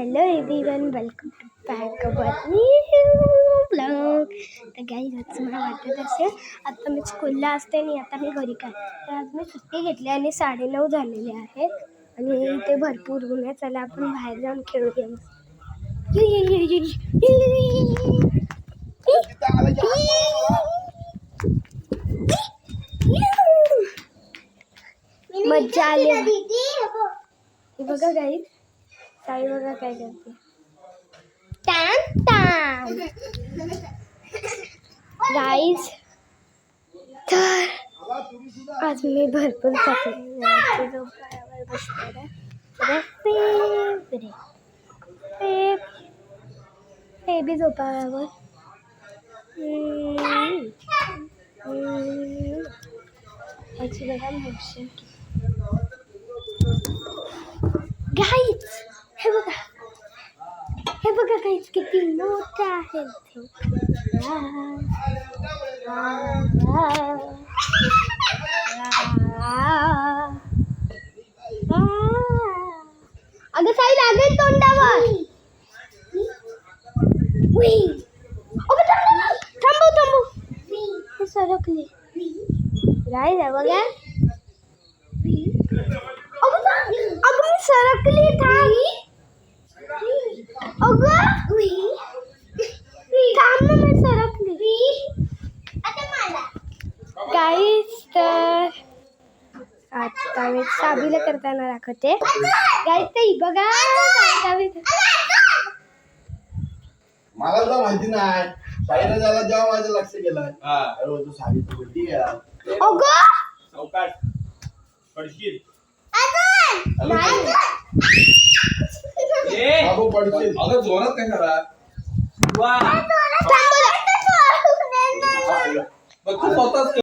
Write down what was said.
Hello everyone welcome to back blog तर काही मला वाटत असेल आता मी स्कूलला असते आणि आता मी घरी काय तर आज मी सुट्टी घेतली आणि साडेनऊ झालेले आहेत. आणि इथे भरपूर ऊन आहे. चला आपण बाहेर जाऊन खेळूया. मज्जा आली. हे बघा काही साई बघा काय करते. टान टान. गाईज तर आज मी भरपूर फेव बेबी झोपाळ्यावर. याची बघा मोशन गाईज हे बघा हे बघा गाईज किती मोठं आहे ते वा, वा, वा, वा. अगं साई लागेल तोंडावर उई. अगं थांब, थांब, थांबव थांबव हे सरकले काय आहे बघा अगं थांब. अगं मी सरकली थांब अगं थांब ना मी सरकली गाईस तर आता मी साबीला करताना दाखवते गाईस ताई बघा. साबी मला तर माहिती नाही. साईला झाला जेव्हा माझं लक्ष गेलं. हा. अरे तू साडी तू बोलती अगं! सावकाश पडशील. नाही. ए पडशील अगं जोरात काय करा? वा. मग तू स्वतःच